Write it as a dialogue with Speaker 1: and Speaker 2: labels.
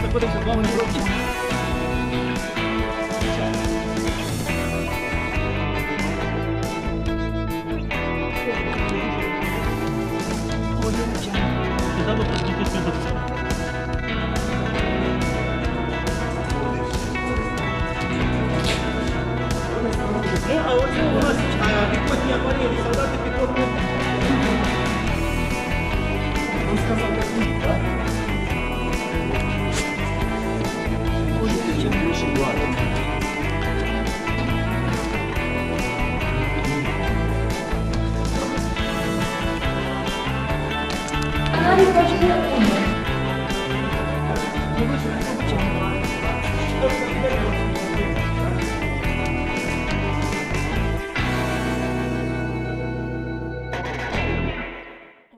Speaker 1: знаходимося з вами на уроці. Недавно просто. Ну, а оце у нас а, акварелі, солдати підводні. Він сказав, такий,
Speaker 2: Thank you.